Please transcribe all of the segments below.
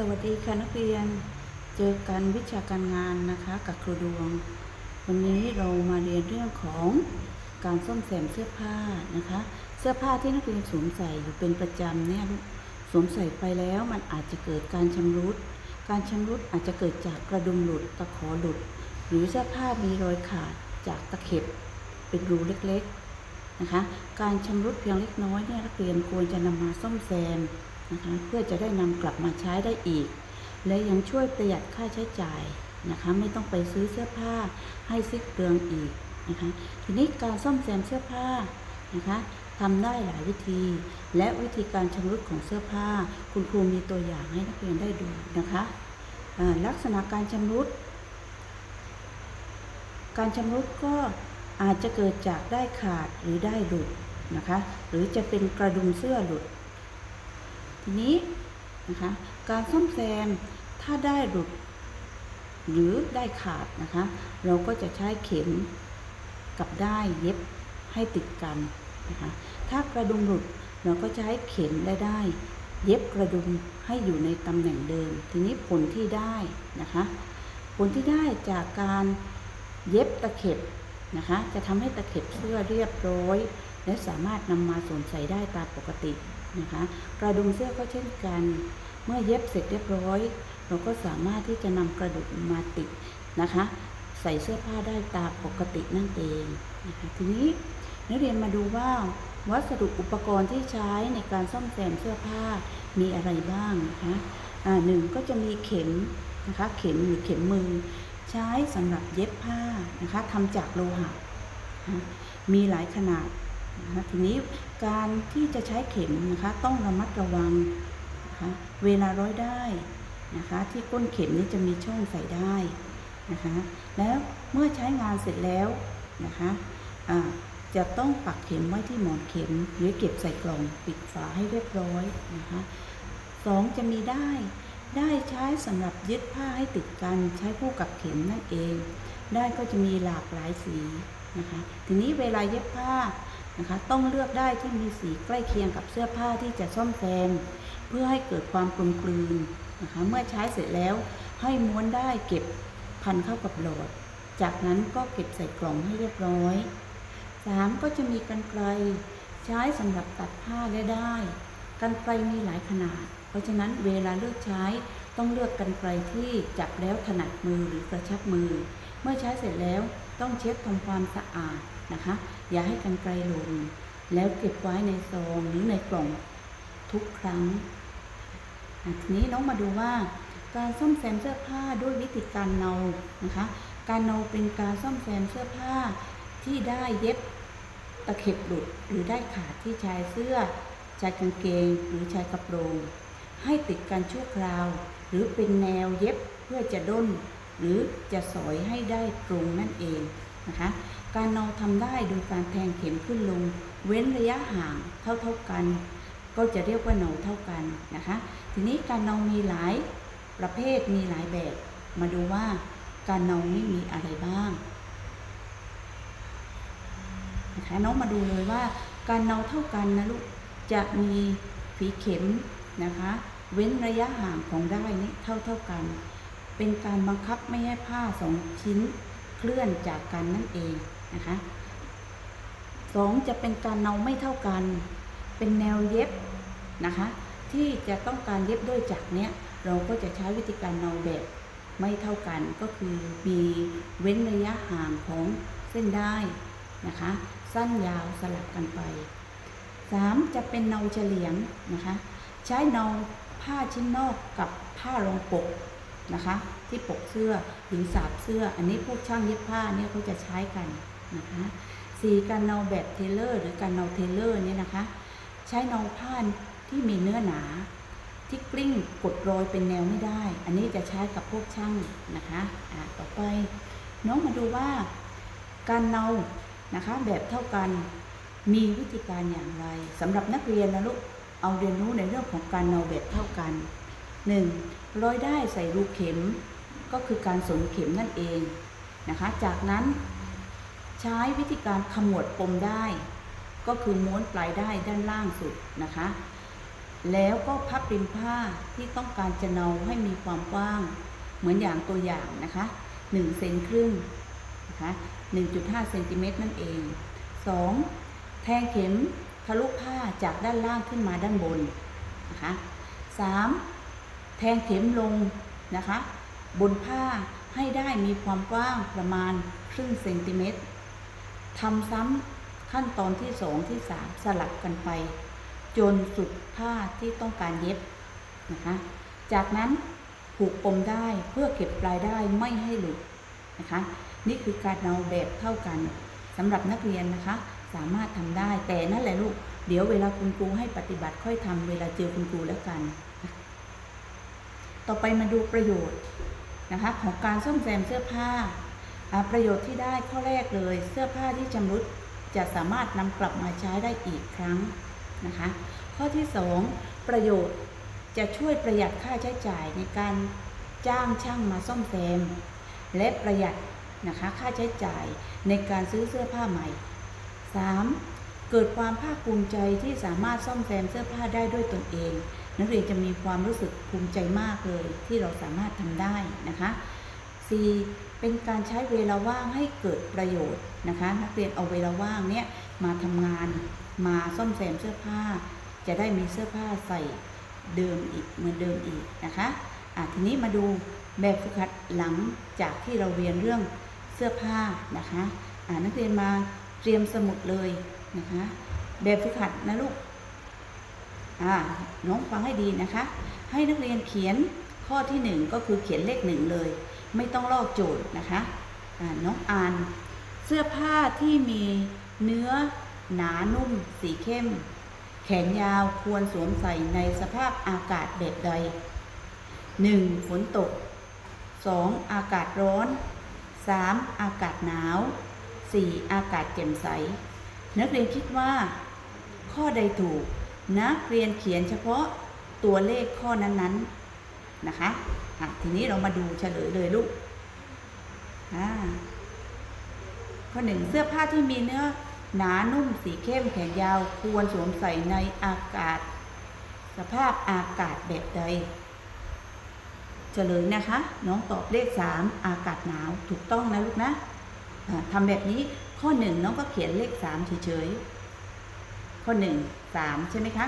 สวัสดีค่ะนักเรียน เจอกันวิชาการงานนะคะกับครูดวง วันนี้เรามาเรียนเรื่องของการซ่อมแซมเสื้อผ้านะคะ เสื้อผ้าที่นักเรียนสวมใส่อยู่เป็นประจำเนี่ยสวมใส่ไปแล้วมันอาจจะเกิดการชำรุด การชำรุดอาจจะเกิดจากกระดุมหลุดตะขอหลุด หรือเสื้อผ้ามีรอยขาดจากตะเข็บเป็นรูเล็กๆนะคะ การชำรุดเพียงเล็กน้อยเนี่ยนักเรียนควรจะนำมาซ่อมแซม นะคะเพื่อจะได้นำกลับมาใช้ได้อีก และยังช่วยประหยัดค่าใช้จ่ายนะคะไม่ต้องไปซื้อเสื้อผ้าให้ซิกเปลืองอีกนะคะทีนี้การซ่อมแซมเสื้อผ้านะคะทำได้หลายวิธี และวิธีการชำรุดของเสื้อผ้า คุณครูมีตัวอย่างให้นักเรียนได้ดูนะคะลักษณะการชำรุด การชำรุดก็อาจจะเกิดจากได้ขาดหรือได้หลุดนะคะ หรือจะเป็นกระดุมเสื้อหลุด ทีนี้นะคะการซ่อมแซมถ้าได้หลุดหรือได้ขาดนะคะ เราก็จะใช้เข็มกับได้เย็บให้ติดกันนะคะถ้ากระดุมหลุดเราก็จะใช้เข็มและได้ เย็บกระดุมให้อยู่ในตำแหน่งเดิม ทีนี้ผลที่ได้นะคะผลที่ได้จากการเย็บตะเข็บนะคะ จะทำให้ตะเข็บเสื้อเรียบร้อย และสามารถนำมาสวมใส่ได้ตามปกติ นะคะกระดุมเสื้อก็เช่นกัน เมื่อเย็บเสร็จเรียบร้อย เราก็สามารถที่จะนำกระดุมมาติดนะคะ ใส่เสื้อผ้าได้ตามปกตินั่นเองนะคะทีนี้นักเรียนมาดูว่า วัสดุอุปกรณ์ที่ใช้ในการซ่อมแซมเสื้อผ้ามีอะไรบ้างนะคะอ่าหนึ่งก็จะมีเข็มนะคะเข็มหรือเข็มมือ ใช้สำหรับเย็บผ้านะคะทำจากโลหะมีหลายขนาด นะคะทีนี้การที่จะใช้เข็มนะคะต้องระมัดระวังนะคะเวลาร้อยได้นะคะที่ก้นเข็มนี้จะมีช่องใส่ได้นะคะแล้วเมื่อใช้งานเสร็จแล้วนะคะอ่าจะต้องปักเข็มไว้ที่หมอนเข็ม หรือเก็บใส่กล่องปิดฝาให้เรียบร้อยนะคะสองจะมีได้ได้ใช้สำหรับยึดผ้าให้ติดกันใช้คู่กับเข็มนั่นเอง ได้ก็จะมีหลากหลายสีนะคะ ทีนี้เวลาเย็บผ้า นะคะต้องเลือกได้ที่มีสีใกล้เคียงกับเสื้อผ้าที่จะซ่อมแซมเพื่อให้เกิดความกลมกลืนนะคะเมื่อใช้เสร็จแล้วให้ม้วนได้เก็บพันเข้ากับโหลดจากนั้นก็เก็บใส่กล่องให้เรียบร้อยสามก็จะมีกันไกลใช้สำหรับตัดผ้าได้ได้กันไกลมีหลายขนาด เพราะฉะนั้นเวลาเลือกใช้ต้องเลือกกันไกลที่จับแล้วถนัดมือหรือกระชับมือ เมื่อใช้เสร็จแล้วต้องเช็ดทำความสะอาด นะคะ อย่าให้กันไกลหล่นแล้วเก็บไว้ในซองหรือในกล่องทุกครั้งทีนี้น้องมาดูว่าการซ่อมแซมเสื้อผ้าด้วยวิธีการเนานะคะ การเนาเป็นการซ่อมแซมเสื้อผ้าที่ได้เย็บตะเข็บหลุดหรือได้ขาดที่ชายเสื้อชายกางเกงหรือชายกระโปรง ให้ติดกันชั่วคราว หรือเป็นแนวเย็บเพื่อจะด้น หรือจะสอยให้ได้ตรงนั่นเองนะคะ การเนาทำได้โดยการแทงเข็มขึ้นลง เว้นระยะห่างเท่าๆกัน ก็จะเรียกว่าเนาเท่ากันนะคะ ทีนี้การเนามีหลายประเภทมีหลายแบบ มาดูว่าการเนานี่มีอะไรบ้างนะคะน้องมาดูเลยว่าการเนาเท่ากันนะลูกจะมีฝีเข็มนะคะ เว้นระยะห่างของได้นี้เท่าเท่ากัน เป็นการบังคับไม่ให้ผ้าสองชิ้นเคลื่อนจากกันนั่นเอง นะคะสองจะเป็นการเนาไม่เท่ากัน เป็นแนวเย็บนะคะ ที่จะต้องการเย็บด้วยจักเนี้ยเราก็จะใช้วิธีการเนาแบบไม่เท่ากันก็คือมีเว้นระยะห่างของเส้นได้นะคะ สั้นยาวสลับกันไป 3. จะเป็นเนาเฉลียงนะคะ ใช้เนาผ้าชิ้นนอกกับผ้ารองปกนะคะ ที่ปกเสื้อหรือสาบเสื้อ อันนี้พวกช่างเย็บผ้าเนี่ยเขาจะใช้กัน นะคะสีการเนาแบบเทเลอร์หรือการเนาเทเลอร์เนี่ยนะคะ ใช้เนาผ้าที่มีเนื้อหนา ที่กลิ้งกดรอยเป็นแนวไม่ได้ อันนี้จะใช้กับพวกช่างนะคะอ่าต่อไป น้องมาดูว่าการเนานะคะแบบเท่ากันมีวิธีการอย่างไรสำหรับนักเรียนนะลูกเอาเรียนรู้ในเรื่องของการเนาแบบเท่ากัน 1. ร้อยได้ใส่รูเข็มก็คือการสนเข็มนั่นเองนะคะ จากนั้น ใช้วิธีการขมวดปมได้ ก็คือม้วนปลายได้ด้านล่างสุดนะคะ แล้วก็พับริมผ้าที่ต้องการจะเนาให้มีความกว้าง เหมือนอย่างตัวอย่างนะคะ1เซนครึ่งนะคะ1.5เซนติเมตรนั่นเอง 2. แทงเข็มทะลุผ้าจากด้านล่างขึ้นมาด้านบนนะคะ 3. แทงเข็มลงนะคะ บนผ้าให้ได้มีความกว้างประมาณครึ่งเซนติเมตร ทำซ้ำขั้นตอนที่2ที่3สลับกันไป จนสุดผ้าที่ต้องการเย็บนะคะ จากนั้นผูกปมได้เพื่อเก็บปลายได้ไม่ให้หลุดนะคะ นี่คือการเอาแบบเท่ากันสำหรับนักเรียนนะคะ สามารถทำได้แต่นั่นแหละลูกเดี๋ยวเวลาคุณครูให้ปฏิบัติค่อยทำเวลาเจอคุณครูแล้วกัน ต่อไปมาดูประโยชน์นะคะของการซ่อมแซมเสื้อผ้า ประโยชน์ที่ได้ข้อแรกเลย เสื้อผ้าที่ชำรุดจะสามารถนำกลับมาใช้ได้อีกครั้งนะคะ ข้อที่ 2 ประโยชน์จะช่วยประหยัดค่าใช้จ่ายในการจ้างช่างมาซ่อมแซม และประหยัดนะคะค่าใช้จ่ายในการซื้อเสื้อผ้าใหม่ 3. เกิดความภาคภูมิใจที่สามารถซ่อมแซมเสื้อผ้าได้ด้วยตนเอง นักเรียนจะมีความรู้สึกภูมิใจมากเลยที่เราสามารถทำได้นะคะ 4. เป็นการใช้เวลาว่างให้เกิดประโยชน์นะคะ นักเรียนเอาเวลาว่างเนี้ยมาทำงานมาซ่อมแซมเสื้อผ้า จะได้มีเสื้อผ้าใส่เดิมอีกเหมือนเดิมอีกนะคะอะทีนี้มาดูแบบฝึกหัดหลังจากที่เราเรียนเรื่องเสื้อผ้านะคะอ่านักเรียนมาเตรียมสมุดเลยนะคะ แบบฝึกหัดนะลูกอ่าน้องฟังให้ดีนะคะ ให้นักเรียนเขียนข้อที่หนึ่งก็คือเขียนเลขหนึ่งเลย ไม่ต้องลอกโจทย์นะคะน้องอ่านเสื้อผ้าที่มีเนื้อหนานุ่มสีเข้ม แขนยาวควรสวมใส่ในสภาพอากาศแบบใด 1. ฝนตก 2. อากาศร้อน 3. อากาศหนาว 4. อากาศแจ่มใส นักเรียนคิดว่า ข้อใดถูก นักเรียนเขียนเฉพาะตัวเลขข้อนั้นๆนะคะ อะทีนี้เรามาดูเฉลยเลยลูกอ่าข้อหนึ่งเสื้อผ้าที่มีเนื้อหนานุ่มสีเข้มแขนยาวควรสวมใส่ในอากาศ สภาพอากาศแบบใดเฉลยนะคะ น้องตอบเลข3อากาศหนาวถูกต้องนะลูกนะอ่าทำแบบนี้ข้อ1น้องก็เขียนเลข3เฉยๆข้อ1 3ใช่ไหมคะ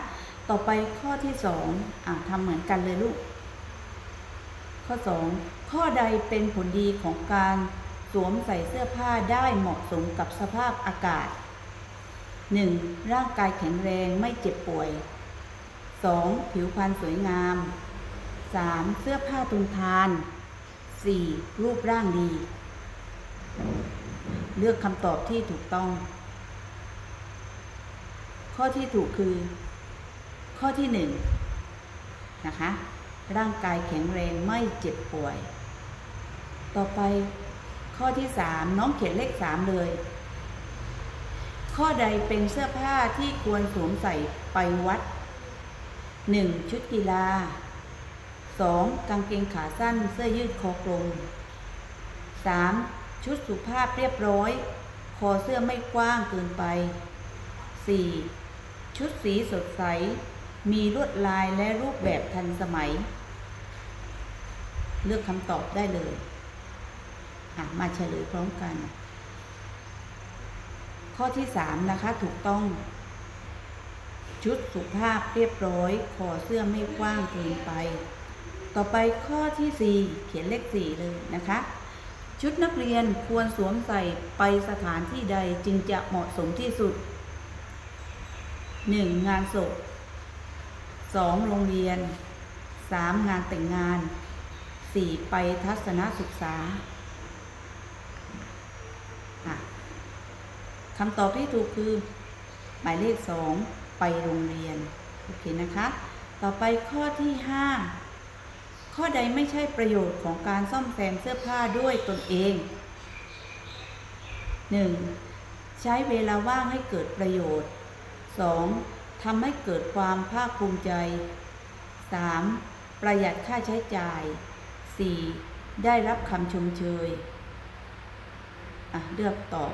ต่อไปข้อที่2อ่าทำเหมือนกันเลยลูก ข้อ 2 ข้อใดเป็นผลดีของการสวมใส่เสื้อผ้าได้เหมาะสมกับสภาพอากาศ 1. ร่างกายแข็งแรงไม่เจ็บป่วย 2. ผิวพรรณสวยงาม 3. เสื้อผ้าทนทาน 4. รูปร่างดี เลือกคำตอบที่ถูกต้อง ข้อที่ถูกคือ ข้อที่หนึ่งนะคะ ร่างกายแข็งแรงไม่เจ็บป่วย ต่อไปข้อที่สามน้องเขียนเลขสามเลย ข้อใดเป็นเสื้อผ้าที่ควรสวมใส่ไปวัด 1. ชุดกีฬา 2. กางเกงขาสั้นเสื้อยืดคอกลม 3. ชุดสุภาพเรียบร้อย คอเสื้อไม่กว้างเกินไป 4. ชุดสีสดใส มีลวดลายและรูปแบบทันสมัย เลือกคำตอบได้เลยะมาเฉลยพร้อมกัน ข้อที่3นะคะถูกต้อง ชุดสุภาพเรียบร้อยคอเสื้อไม่กว้างเกินไป ต่อไปข้อที่4เขียนเลข4เลยนะคะ ชุดนักเรียนควรสวมใส่ไปสถานที่ใดจึงจะเหมาะสมที่สุด 1. งานศพ 2. โรงเรียน 3. งานแต่งงาน 4. ไปทัศนศึกษาอะคำตอบที่ถูกคือหมายเลข2ไปโรงเรียน โอเคนะคะ ต่อไปข้อที่5ข้อใดไม่ใช่ประโยชน์ของการซ่อมแซมเสื้อผ้าด้วยตนเอง 1. ใช้เวลาว่างให้เกิดประโยชน์ 2. ทำให้เกิดความภาคภูมิใจ 3. ประหยัดค่าใช้จ่าย 4. ได้รับคำชมเชยอะเลือกตอบ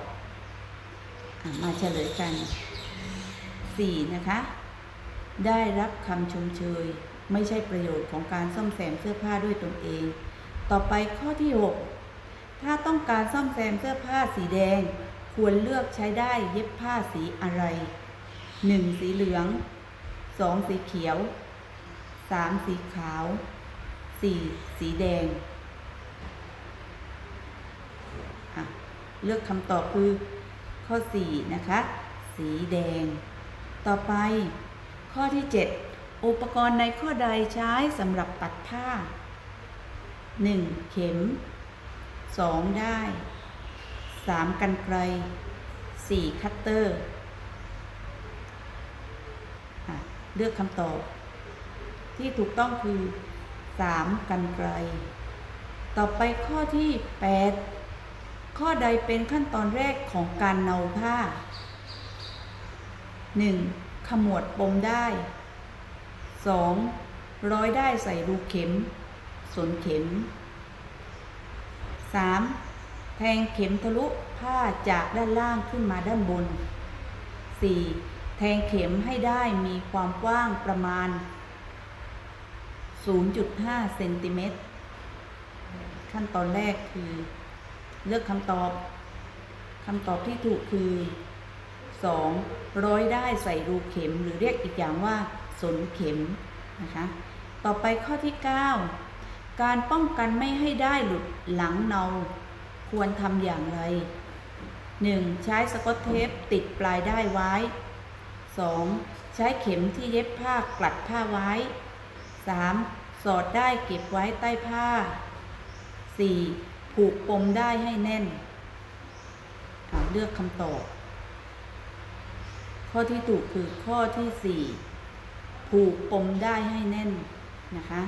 อมาเฉลยกัน 4 นะคะ ได้รับคำชมเชย ไม่ใช่ประโยชน์ของการซ่อมแซมเสื้อผ้าด้วยตนเอง ต่อไปข้อที่ 6 ถ้าต้องการซ่อมแซมเสื้อผ้าสีแดง ควรเลือกใช้ได้เย็บผ้าสีอะไร 1. สีเหลือง 2. สีเขียว 3. สีขาว 4. สีแดง เลือกคำตอบคือข้อ4นะคะ สีแดง ต่อไป ข้อที่7อุปกรณ์ในข้อใดใช้สำหรับตัดผ้า 1. เข็ม 2. ได้ 3. กันไกร 4. คัตเตอร์เลือกคำตอบ ที่ถูกต้องคือ 3. กันไกรต่อไปข้อที่ 8 ข้อใดเป็นขั้นตอนแรกของการเนาผ้า 1. ขมวดปมได้ 2. ร้อยได้ใส่รูเข็ม สนเข็ม 3. แทงเข็มทะลุผ้าจากด้านล่างขึ้นมาด้านบน 4. แทงเข็มให้ได้มีความกว้างประมาณ 0.5เซนติเมตรขั้นตอนแรกคือ เลือกคำตอบคำตอบที่ถูกคือ 2. ร้อยได้ใส่รูเข็มหรือเรียกอีกอย่างว่าสนเข็มนะคะ ต่อไปข้อที่ 9 การป้องกันไม่ให้ได้หลุดหลังเนาควรทำอย่างไร 1. ใช้สกอตเทปติดปลายได้ไว้ 2. ใช้เข็มที่เย็บผ้ากลัดผ้าไว้ 3. สอดได้เก็บไว้ใต้ผ้า 4. ผูกปมได้ให้แน่น เลือกคำตอบ ข้อที่ถูกคือข้อที่ 4 ผูกปมได้ให้แน่นนะคะ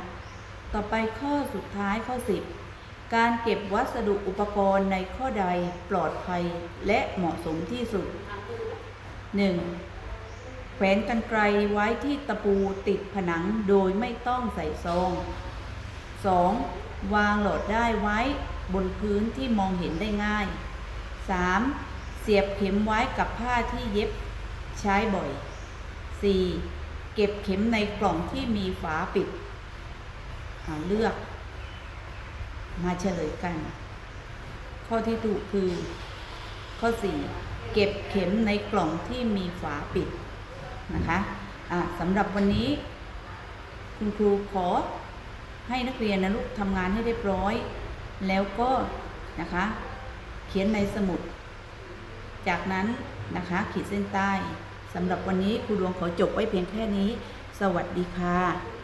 ต่อไปข้อสุดท้ายข้อ 10 การเก็บวัสดุอุปกรณ์ในข้อใดปลอดภัยและเหมาะสมที่สุด 1. แขวนกันไกลไว้ที่ตะปูติดผนังโดยไม่ต้องใส่ซอง 2. วางโหลดได้ไว้บนพื้นที่มองเห็นได้ง่าย 3. เสียบเข็มไว้กับผ้าที่เย็บใช้บ่อย 4. เก็บเข็มในกล่องที่มีฝาปิดเอาเลือก มาเฉลยกัน ข้อที่ถูกคือ ข้อ 4 เก็บเข็มในกล่องที่มีฝาปิด นะคะะสำหรับวันนี้คุณครูขอให้นักเรียนนะลูกทำงานให้เรียบร้อย แล้วก็นะคะ เขียนในสมุด จากนั้นนะคะ ขีดเส้นใต้สำหรับวันนี้ครูดวงขอจบไว้เพียงแค่นี้ สวัสดีค่ะ